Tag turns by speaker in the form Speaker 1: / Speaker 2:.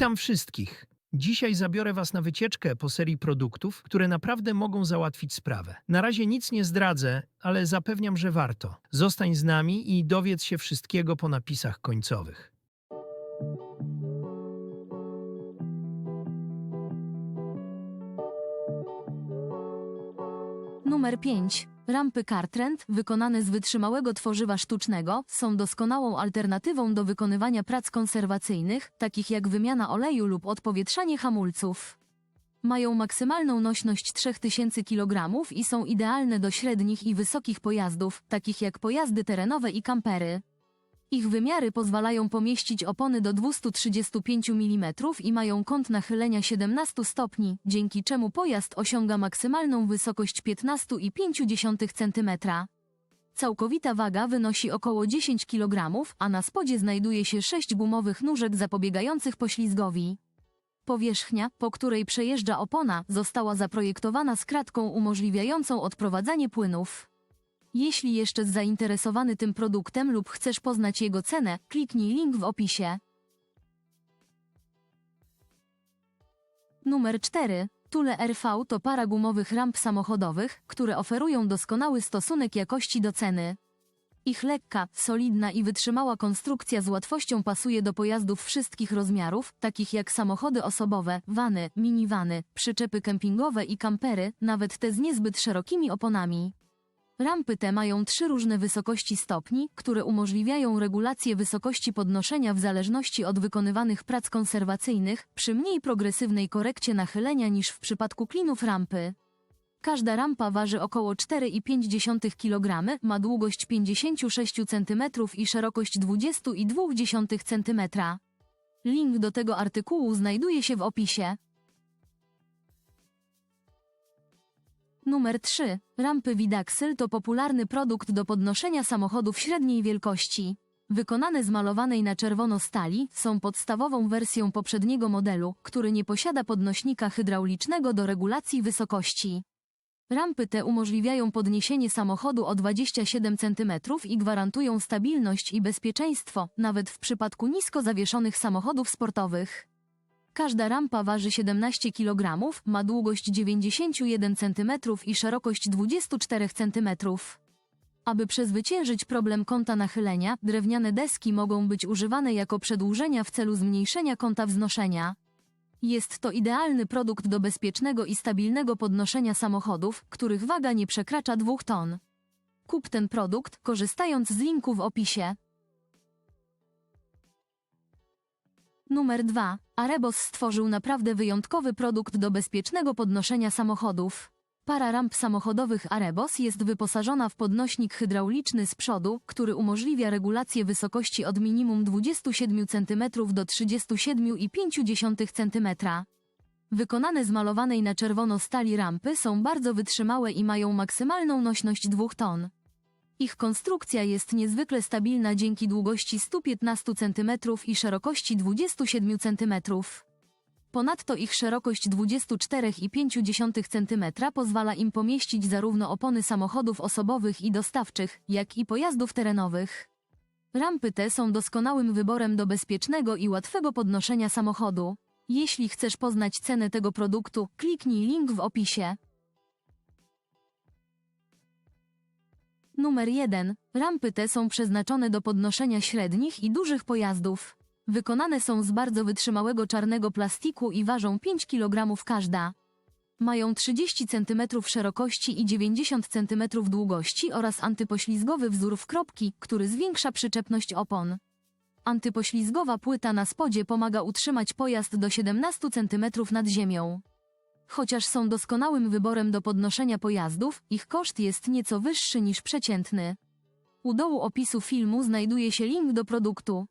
Speaker 1: Witam wszystkich. Dzisiaj zabiorę Was na wycieczkę po serii produktów, które naprawdę mogą załatwić sprawę. Na razie nic nie zdradzę, ale zapewniam, że warto. Zostań z nami i dowiedz się wszystkiego po napisach końcowych.
Speaker 2: Numer 5. Rampy Cartrend, wykonane z wytrzymałego tworzywa sztucznego, są doskonałą alternatywą do wykonywania prac konserwacyjnych, takich jak wymiana oleju lub odpowietrzanie hamulców. Mają maksymalną nośność 3000 kg i są idealne do średnich i wysokich pojazdów, takich jak pojazdy terenowe i kampery. Ich wymiary pozwalają pomieścić opony do 235 mm i mają kąt nachylenia 17 stopni, dzięki czemu pojazd osiąga maksymalną wysokość 15,5 cm. Całkowita waga wynosi około 10 kg, a na spodzie znajduje się 6 gumowych nóżek zapobiegających poślizgowi. Powierzchnia, po której przejeżdża opona, została zaprojektowana z kratką umożliwiającą odprowadzanie płynów. Jeśli jeszcze zainteresowany tym produktem lub chcesz poznać jego cenę, kliknij link w opisie. Numer 4. Tule RV to para gumowych ramp samochodowych, które oferują doskonały stosunek jakości do ceny. Ich lekka, solidna i wytrzymała konstrukcja z łatwością pasuje do pojazdów wszystkich rozmiarów, takich jak samochody osobowe, wany, minivany, przyczepy kempingowe i kampery, nawet te z niezbyt szerokimi oponami. Rampy te mają trzy różne wysokości stopni, które umożliwiają regulację wysokości podnoszenia w zależności od wykonywanych prac konserwacyjnych, przy mniej progresywnej korekcie nachylenia niż w przypadku klinów rampy. Każda rampa waży około 4,5 kg, ma długość 56 cm i szerokość 20,2 cm. Link do tego artykułu znajduje się w opisie. Numer 3. Rampy Vidaxyl to popularny produkt do podnoszenia samochodów średniej wielkości. Wykonane z malowanej na czerwono stali, są podstawową wersją poprzedniego modelu, który nie posiada podnośnika hydraulicznego do regulacji wysokości. Rampy te umożliwiają podniesienie samochodu o 27 cm i gwarantują stabilność i bezpieczeństwo, nawet w przypadku nisko zawieszonych samochodów sportowych. Każda rampa waży 17 kg, ma długość 91 cm i szerokość 24 cm. Aby przezwyciężyć problem kąta nachylenia, drewniane deski mogą być używane jako przedłużenia w celu zmniejszenia kąta wznoszenia. Jest to idealny produkt do bezpiecznego i stabilnego podnoszenia samochodów, których waga nie przekracza 2 ton. Kup ten produkt, korzystając z linku w opisie. Numer 2. Arebos stworzył naprawdę wyjątkowy produkt do bezpiecznego podnoszenia samochodów. Para ramp samochodowych Arebos jest wyposażona w podnośnik hydrauliczny z przodu, który umożliwia regulację wysokości od minimum 27 cm do 37,5 cm. Wykonane z malowanej na czerwono stali rampy są bardzo wytrzymałe i mają maksymalną nośność 2 ton. Ich konstrukcja jest niezwykle stabilna dzięki długości 115 cm i szerokości 27 cm. Ponadto ich szerokość 24,5 cm pozwala im pomieścić zarówno opony samochodów osobowych i dostawczych, jak i pojazdów terenowych. Rampy te są doskonałym wyborem do bezpiecznego i łatwego podnoszenia samochodu. Jeśli chcesz poznać cenę tego produktu, kliknij link w opisie. Numer 1. Rampy te są przeznaczone do podnoszenia średnich i dużych pojazdów. Wykonane są z bardzo wytrzymałego czarnego plastiku i ważą 5 kg każda. Mają 30 cm szerokości i 90 cm długości oraz antypoślizgowy wzór w kropki, który zwiększa przyczepność opon. Antypoślizgowa płyta na spodzie pomaga utrzymać pojazd do 17 cm nad ziemią. Chociaż są doskonałym wyborem do podnoszenia pojazdów, ich koszt jest nieco wyższy niż przeciętny. U dołu opisu filmu znajduje się link do produktu.